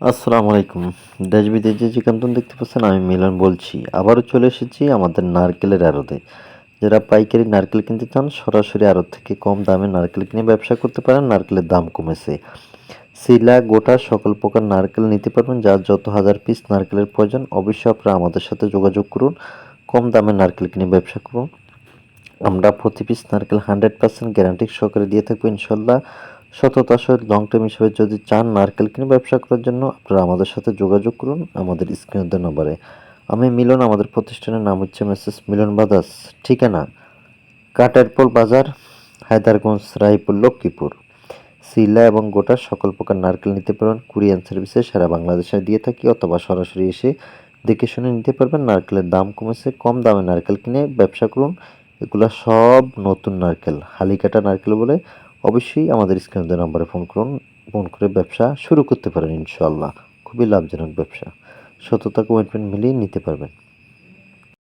আসসালামু আলাইকুম। দেশ বিদেশে যে কান্তন দেখতে পাচ্ছেন, আমি মিলন বলছি। আবারও চলে এসেছি আমাদের নারকেলের আড়তে। যারা পাইকারি নারকেল কিনতে চান, সরাসরি আড়ত থেকে কম দামে নারকেল কিনে ব্যবসা করতে পারেন, নারকেলের দাম কমেছে। শিলা, গোটা সকল প্রকার নারকেল নিতে পারবেন, যার যত হাজার পিস নারকেলের প্রয়োজন, অবশ্যই আপনারা আমাদের সাথে যোগাযোগ করুন, কম দামে নারকেল কিনে ব্যবসা করুন। আমরা প্রতি পিস নারকেল হান্ড্রেড পার্সেন্ট গ্যারান্টি সহকারে দিয়ে থাকব ইনশাল্লাহ সততা সহিত লং টার্ম হিসেবে যদি চান নারকেল কিনে ব্যবসা করার জন্য, আপনারা আমাদের সাথে যোগাযোগ করুন আমাদের স্ক্রিনের নম্বরে। আমি মিলন, আমাদের প্রতিষ্ঠানের নাম হচ্ছে মেসেস মিলন বাদাস। ঠিকানা কাটারপোল বাজার, হায়দারগঞ্জ, রায়পুর, লক্ষ্মীপুর। সিলা এবং গোটা সকল প্রকার নারকেল নিতে পারবেন, কুরিয়ান সার্ভিসে সারা বাংলাদেশে দিয়ে থাকি অথবা সরাসরি এসে দেখে শুনে নিতে পারবেন নারকেলের দাম কমেছে, কম দামে নারকেল কিনে ব্যবসা করুন। এগুলো সব নতুন নারকেল হালি কাটা নারকেল বলে অবশ্যই আমাদের স্ক্রিনের নাম্বারে ফোন করুন, ফোন করে ব্যবসা শুরু করতে পারেন ইনশাল্লাহ খুবই লাভজনক ব্যবসা। সততা কমিটমেন্ট মিলিয়ে নিতে পারবেন।